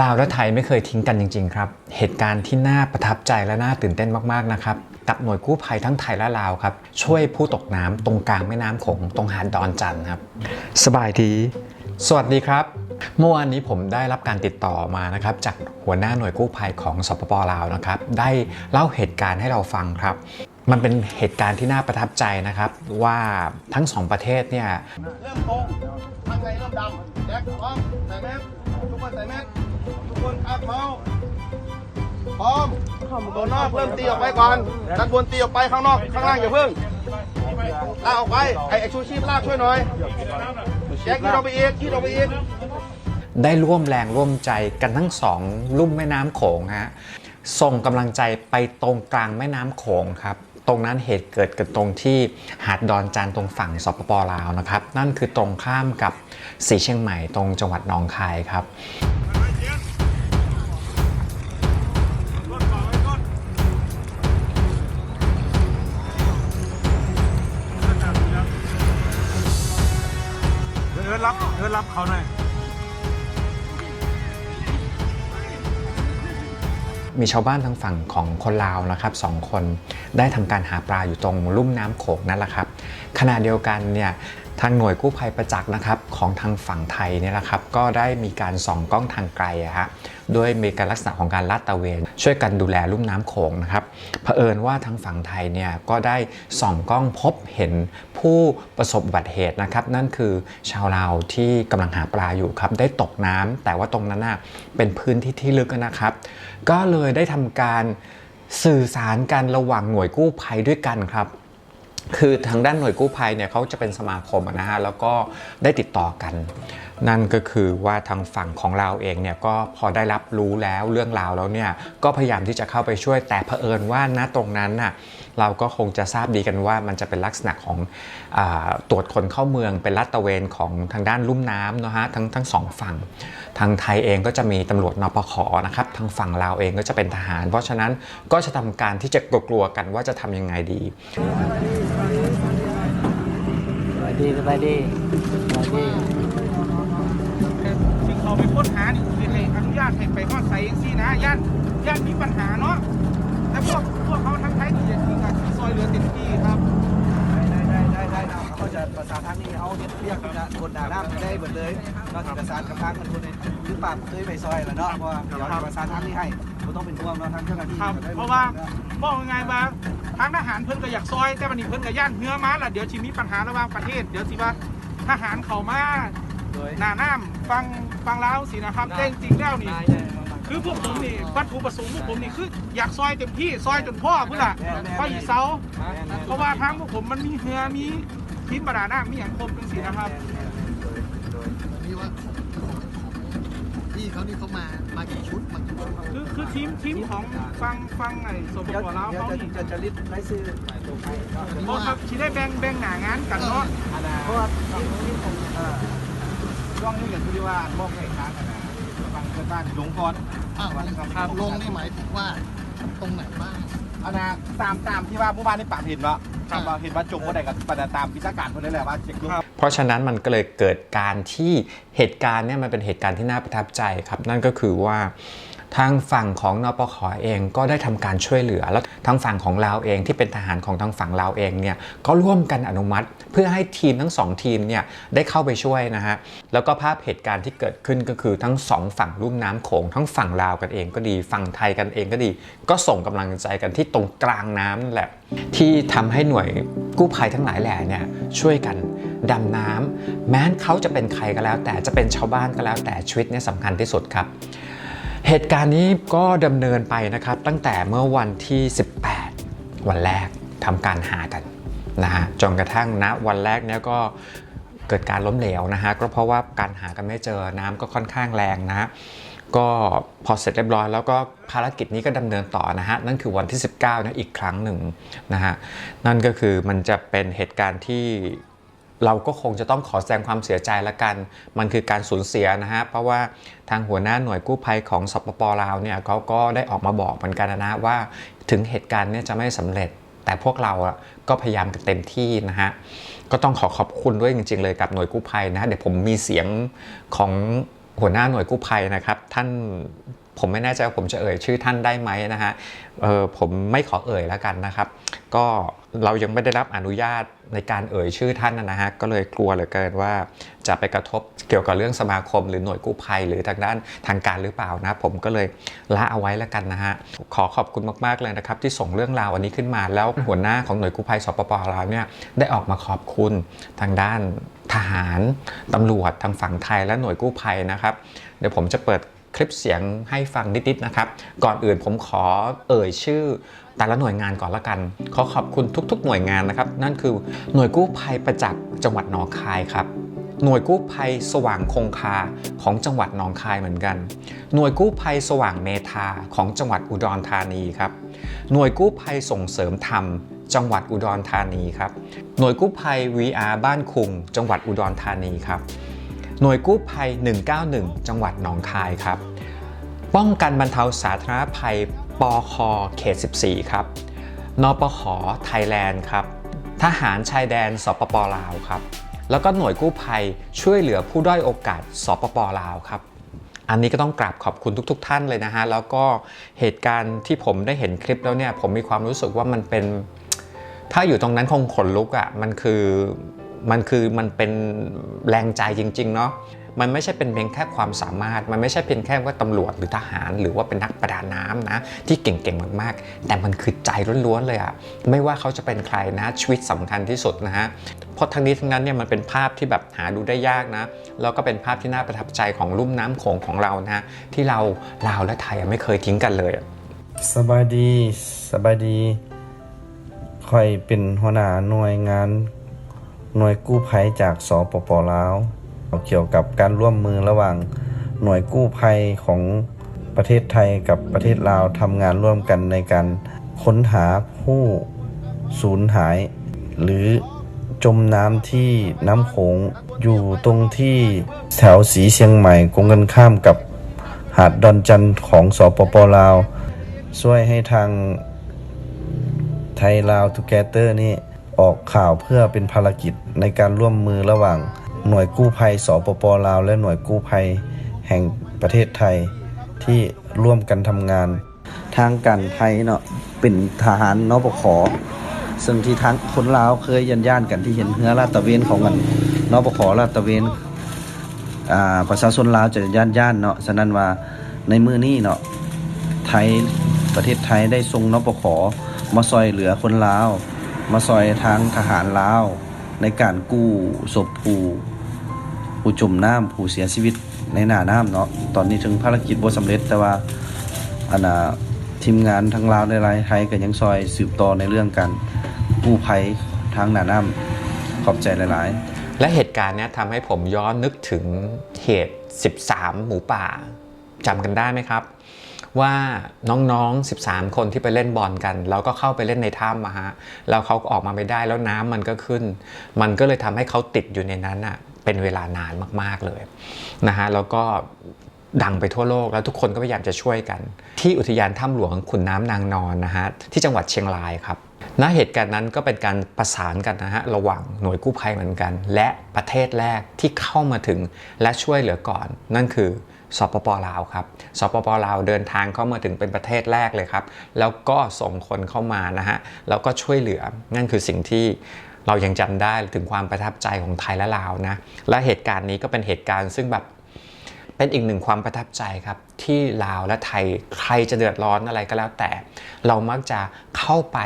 ลาวและไทยไม่เคยทิ้งกันจริง ๆ ครับ เหตุการณ์ที่น่าประทับใจและน่าตื่นเต้นมากๆนะครับกับหน่วยกู้ภัยทั้งไทยและลาวครับ ช่วยผู้ตกน้ำตรงกลางแม่น้ำโขงตรงหาดดอนจันทร์ครับ สบายดี สวัสดีครับ เมื่อวานนี้ผมได้รับการติดต่อมานะครับ จากหัวหน้าหน่วยกู้ภัยของสปปลาวนะครับ ได้เล่าเหตุการณ์ให้เราฟังครับ มันเป็นเหตุการณ์ที่น่าประทับใจนะครับ ว่าทั้งสองประเทศเนี่ยเริ่มตรงข้างในเริ่มดำแจ็คพร้อมใส่แมสทุกคนใส่แมสทุกค นอัพเมาส์พร้อมตัวนอกเริ่มตีออกไปก่อนด้านบนตีออกไปข้างนอก ข้างล่างอย่าเพิ่งลากออกไปไอ้ไอ้ชูชีพลากช่วยหน่อยแจ็คยืดออกไปอีกยืดออกไปอีกได้ร่วมแรงร่วมใจกันทั้งสองลุ่มแม่น้ำโขงฮะส่งกำลังใจไปตรงกลางแม่น้ำโขงครับ ตรงนั้นเหตุเกิดกันตรงที่หาดดอนจานตรงฝั่งสปปลาวนะครับ นั่นคือตรงข้ามกับสีเชียงใหม่ตรงจังหวัดหนองคายครับ รับเขาหน่อย มีชาวบ้านทางฝั่งของคนลาวนะครับสองคนได้ทำการหาปลาอยู่ตรงลุ่มน้ำโขงนั่นแหละครับขณะเดียวกันเนี่ย ทางหน่วยกู้ภัยประจักษ์นะครับของทางฝั่งไทยเนี่ยนะครับก็ได้มีการส่องกล้องทางไกลอะฮะโดยมีการลักษณะของการลาดตระเวน ช่วยกันดูแลลุ่มน้ำโขงนะครับเผอิญว่าทางฝั่งไทยเนี่ยก็ได้ส่องกล้องพบเห็นผู้ประสบอุบัติเหตุนะครับ นั่นคือชาวลาวที่กำลังหาปลาอยู่ครับได้ตกน้ำแต่ว่าตรงนั้นน่ะเป็นพื้นที่ที่ลึกนะครับ ก็เลยได้ทำการสื่อสารกันระหว่างหน่วยกู้ภัยด้วยกันครับ คือทางด้านหน่วยกู้ภัยเนี่ยเขาจะเป็นสมาคมนะฮะแล้วก็ได้ติดต่อกัน นั่นก็คือว่าทางฝั่งของเราเองเนี่ยก็พอได้รับรู้แล้วเรื่องราวแล้วเนี่ยก็พยายามที่จะเข้าไปช่วยแต่เผอิญว่าณตรงนั้นน่ะ เราก็คงจะทราบดีกันว่ามันจะเป็นลักษณะของอาตรวจคนเข้าเมืองเป็นลาดตระเวนของทางด้านลุ่มน้ำเนอะฮะทั้งทั้งสองฝั่ง ทางไทยเองก็จะมีตำรวจนปขนะครับทางฝั่งลาวเองก็จะเป็นทหาร เพราะฉะนั้นก็จะทำการที่จะกลัวๆกันว่าจะทำยังไงดีสบายดีสบายดีสบายดีที่เขาไปค้นหานี่คือให้อนุญาตให้ไปฮอดใส่เองสินะย่านย่านมีปัญหาเนาะแต่พวกพวกเขา เหลือเต็มที่ครับได้ได้ได้ได้นะเขาจะประสานทางนี้เขาเรียกเรียกนะคนด่าหน้าได้หมดเลยก็จะประสานกับทางคนในหรือปากเคยไปซอยแหละเนาะเพราะว่าเดี๋ยวจะประสานทางนี้ให้ไม่ต้องเป็นห่วงเนาะทางเจ้าหน้าที่ครับได้หมดเพราะว่าบอกยังไงว่าทางทหารเพิ่นก็อยากซอย แต่วันนี้เพิ่นก็ย่านเนื้อมาล่ะเดี๋ยวชีมีปัญหาระหว่างประเทศ เดี๋ยวสิว่าทหารเขามาโดยหน้าน้ำฟังฟังลาวสินะครับแต่จริงๆแล้วนี่ได้ได้ คือพวกผมนี่วัตถุประสงค์พวกผมนี่คืออยากซอยเต็มที่ซอยจนพ่อเพื่อล่ะพ่ออีเสาเพราะว่าทางพวกผมมันมีเหือมีทีมประดาน้ำมีอย่างครบเป็นสีนะครับนี่ว่าพี่เขานี่เขามา มากี่ชุดมากี่ชุดคือคือทีมทีมของฟังฟังไอ้สปเดี๋ยวปลาวเดี๋ยวเขาจะนี่จะจะลิสต์รายชื่อตรงไปก็เพราะครับชีได้แบ่งแบ่งหนางานกันเนาะเพราะว่าที่ที่ผมเอ่อช่วงนี้อย่างที่ว่าบอกให้ พื่อนบ้านลงก่อนอ้าวลงนี่หมายถึงว่าตรงไหนบ้างอันนะตามตามที่ว่าเมื่อวานนี่ปากเห็นว่าครับว่าเห็นว่าจงว่าใดกับปตามพิจารการคนนั้นแหละว่าเช็คดูเพราะฉะนั้นมันก็เลยเกิดการที่เหตุการณ์เนี่ยมันเป็นเหตุการณ์ที่น่าประทับใจครับ นั่นก็คือว่า ทางฝั่งของนปขเองก็ได้ทำการช่วยเหลือ แล้วทางฝั่งของเราวเองที่เป็นทหารของทางฝั่งเราวเองเนี่ยก็ร่วมกันอนุมัติ เพื่อให้ทีมทั้งสองทีมเนี่ยได้เข้าไปช่วยนะฮะแล้วก็ภาพเหตุการณ์ที่เกิดขึ้นก็คือทั้งสองฝั่งลุ่มน้ำโขงทั้งฝั่งลาวกันเองก็ดี ฝั่งไทยกันเองก็ดี ก็ส่งกำลังใจกันที่ตรงกลางน้ำนั่นแหละ ที่ทำให้หน่วยกู้ภัยทั้งหลายแหล่เนี่ยช่วยกันดำน้ำแม้นเขาจะเป็นใครก็แล้ว แต่จะเป็นชาวบ้านก็แล้วแต่ชีวิตเนี่ยสำคัญที่สุดครับ เหตุการณ์นี้ก็ดำเนินไปนะครับตั้งแต่เมื่อวันที่ 18 วันแรกทำการหากันนะฮะจนกระทั่งณวันแรกเนี่ยก็เกิดการล้มเหลวนะฮะก็เพราะว่าการหากันไม่เจอน้ำก็ค่อนข้างแรงนะก็พอเสร็จเรียบร้อยแล้วก็ภารกิจนี้ก็ดำเนินต่อนะฮะนั่นคือวันที่ 19นะอีกครั้งหนึ่งนะฮะนั่นก็คือมันจะเป็นเหตุการณ์ที่ เราก็คงจะต้องขอแสดงความเสียใจละกัน มันคือการสูญเสียนะฮะ เพราะว่าทางหัวหน้าหน่วยกู้ภัยของสปปลาวเนี่ยเขาก็ได้ออกมาบอกเหมือนกันนะว่าถึงเหตุการณ์เนี่ยจะไม่สำเร็จ แต่พวกเราอะก็พยายามกันเต็มที่นะฮะ ก็ต้องขอขอบคุณด้วยจริง ๆ เลยกับหน่วยกู้ภัยนะะเดี๋ยวผมมีเสียงของหัวหน้าหน่วยกู้ภัยนะครับ ท่าน ผมไม่แน่ใจว่าผมจะเอ่ยชื่อท่านได้ไหมนะฮะเออผมไม่ขอเอ่ยแล้วกันนะครับ ก็เรายังไม่ได้รับอนุญาตในการเอ่ยชื่อท่านนะฮะก็เลยกลัวเหลือเกินว่าจะไปกระทบเกี่ยวกับเรื่องสมาคม หรือหน่วยกู้ภัยหรือทางด้านทางการหรือเปล่านะ ผมก็เลยละเอาไว้แล้วกันนะฮะขอขอบคุณมากๆเลยนะครับที่ส่งเรื่องราวอันนี้ขึ้นมา แล้วหัวหน้าของหน่วยกู้ภัยสปปลาวเนี่ยได้ออกมาขอบคุณทางด้านทหารตำรวจทางฝั่งไทยและหน่วยกู้ภัยนะครับเดี๋ยวผมจะเปิด คลิปเสียงให้ฟังนิดๆนะครับ ก่อนอื่นผมขอเอ่ยชื่อแต่ละหน่วยงานก่อนละกัน ขอขอบคุณทุก ๆ หน่วยงานนะครับ นั่นคือหน่วยกู้ภัยประจักษ์จังหวัดหนองคายครับ หน่วยกู้ภัยสว่างคงคาของจังหวัดหนองคายเหมือนกัน หน่วยกู้ภัยสว่างเมธาของจังหวัดอุดรธานีครับ หน่วยกู้ภัยส่งเสริมธรรมจังหวัดอุดรธานีครับ หน่วยกู้ภัย VR บ้านคุง จังหวัดอุดรธานีครับ หน่วยกู้ภัย 191 จังหวัดหนองคายครับ ป้องกันบรรเทาสาธารณภัยปอคเขต 14 ครับ นปขไทยแลนด์ครับ ทหารชายแดนสปปลาวครับ แล้วก็หน่วยกู้ภัยช่วยเหลือผู้ด้อยโอกาสสปปลาวครับ อันนี้ก็ต้องกราบขอบคุณทุก ๆท่านเลยนะฮะ แล้วก็เหตุการณ์ที่ผมได้เห็นคลิปแล้วเนี่ย ผมมีความรู้สึกว่ามันเป็น ถ้าอยู่ตรงนั้นคงขนลุกอะ่ะ มันคือ มันคือมันเป็นแรงใจจริง ๆ เนาะมันไม่ใช่เป็นเพียงแค่ความสามารถ มันไม่ใช่เพียงแค่ว่าตำรวจหรือทหาร หรือว่าเป็นนักประดาน้ำนะที่เก่งๆมากๆ แต่มันคือใจล้วนๆเลยอะไม่ว่าเขาจะเป็นใครนะชีวิตสำคัญที่สุดนะฮะเพราะทั้งนี้ทั้งนั้นเนี่ยมันเป็นภาพที่แบบหาดูได้ยากนะแล้วก็เป็นภาพที่น่าประทับใจของลุ่มน้ำโขงของเรานะฮะที่เราลาวและไทยไม่เคยทิ้งกันเลยสบายดีสบายดีคอยเป็นหัวหน้าหน่วยงาน หน่วยกู้ภัยจากสปปลาวเกี่ยวกับการร่วมมือระหว่างหน่วยกู้ภัยของประเทศไทยกับประเทศลาวทำงานร่วมกันในการค้นหาผู้สูญหาย หรือจมน้ำที่น้ำโขงอยู่ตรงที่แถวสีเชียงใหม่กงกันข้ามกับหาดดอนจันทร์ของสปปลาว ช่วยให้ทางไทยลาวทูเกเตอร์นี่ ออกข่าวเพื่อเป็นภารกิจในการร่วมมือระหว่างหน่วยกู้ภัยสปปลาว และหน่วยกู้ภัยแห่งประเทศไทยที่ร่วมกันทำงาน ทางการไทยเนาะเป็นทหารนปขซึ่งที่ทางคนลาวเคยยันย่านกันที่เห็นเฮือลาดตะเวนของกันนปขลาดตะเวนอ่าประชาชนลาวจะย่านย่านเนาะฉะนั้นว่าในมือนี้เนาะไทยประเทศไทยได้ทรงนปขมาซอยเหลือคนลาว มาซอยทางทหารลาว ในการกู้ศพผู้ผู้จมน้ำผู้เสียชีวิตในหน้าน้ำเนาะตอนนี้ถึงภารกิจบ่สำเร็จแต่ว่าอันน่ะทีมงานทั้งลาวในรายไทยก็ยังซอยสืบต่อในเรื่องการกู้ภัยทางหน้าน้ำขอบใจหลาย ๆและเหตุการณ์นี้ทำให้ผมย้อนนึกถึงเหตุ 13 หมูป่าจำกันได้ไหมครับ ว่าน้องๆ 13 คนที่ไปเล่นบอลกัน แล้วก็เข้าไปเล่นในถ้ำมาฮะแล้วเขาออกมาไม่ได้แล้วน้ำมันก็ขึ้น มันก็เลยทำให้เขาติดอยู่ในนั้นอะเป็นเวลานานมากๆเลยนะฮะแล้วก็ดังไปทั่วโลกแล้วทุกคนก็พยายามจะช่วยกัน ที่อุทยานถ้ำหลวงขุนน้ำนางนอนนะฮะที่จังหวัดเชียงรายครับณเหตุการณ์นั้นก็เป็นการประสานกันนะฮะระหว่างหน่วยกู้ภัยเหมือนกัน และประเทศแรกที่เข้ามาถึงและช่วยเหลือก่อน นั่นคือ สปปลาวครับสปปลาวเดินทางเข้ามาถึงเป็นประเทศแรกเลยครับ แล้วก็ส่งคนเข้ามานะฮะแล้วก็ช่วยเหลือนั่นคือสิ่งที่เรายังจำได้ถึงความประทับใจของไทยและลาวนะและเหตุการณ์นี้ก็เป็นเหตุการณ์ซึ่งแบบเป็นอีกหนึ่งความประทับใจครับที่ลาวและไทยใครจะเดือดร้อนอะไรก็แล้วแต่ เรามักจะเข้าไป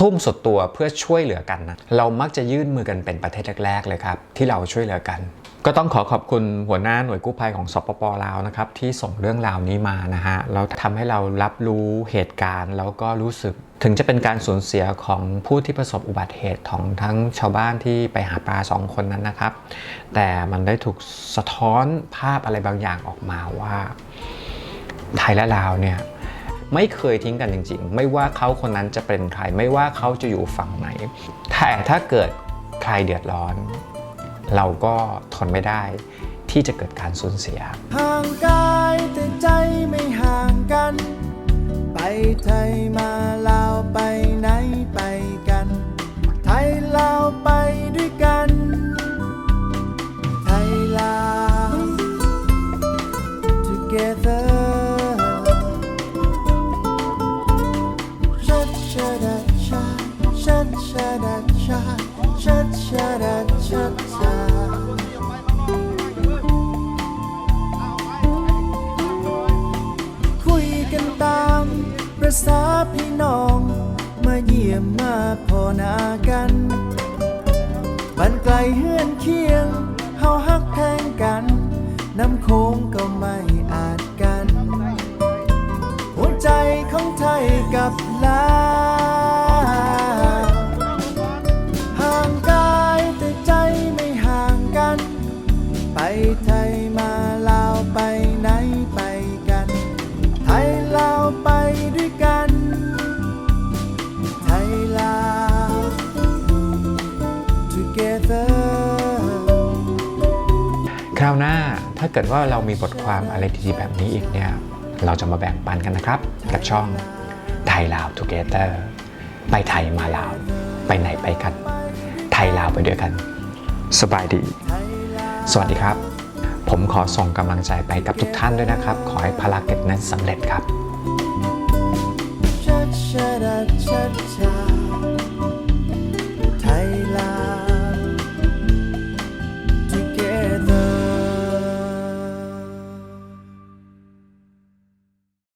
ทุ่มสุดตัวเพื่อช่วยเหลือกันนะเรามักจะยื่นมือกันเป็นประเทศแรกๆเลยครับ ที่เราช่วยเหลือกัน ก็ต้องขอขอบคุณหัวหน้าหน่วยกู้ภัยของสปปลาวนะครับที่ส่งเรื่องราวนี้มานะฮะแล้วทำให้เรารับรู้เหตุการณ์ แล้วก็รู้สึกถึงจะเป็นการสูญเสียของผู้ที่ประสบอุบัติเหตุของทั้งชาวบ้านที่ไปหาปลาสองคนนั้นนะครับ แต่มันได้ถูกสะท้อนภาพอะไรบางอย่างออกมาว่า ไทยและลาวเนี่ยไม่เคยทิ้งกันจริง ๆ ไม่ว่าเขาคนนั้นจะเป็นใคร ไม่ว่าเขาจะอยู่ฝั่งไหนแต่ถ้าเกิดใครเดือดร้อน เราก็ทนไม่ได้ที่จะเกิดการสูญเสียห่างกายแต่ใจไม่ห่างกัน ไปไทยมา น้ำโค้งก็ไม่าถ้าเกิดว่าเรามีบทความอะไรดีๆแบบนี้อีกเนี่ย เราจะมาแบ่งปันกันนะครับ กับช่องไทยลาว Together ไปไทยมาลาว ไปไหนไปกัน ไทยลาวไปด้วยกัน สบายดี สวัสดีครับ ผมขอส่งกำลังใจไปกับทุกท่านด้วยนะครับ ขอให้ภารกิจนั้นสำเร็จครับ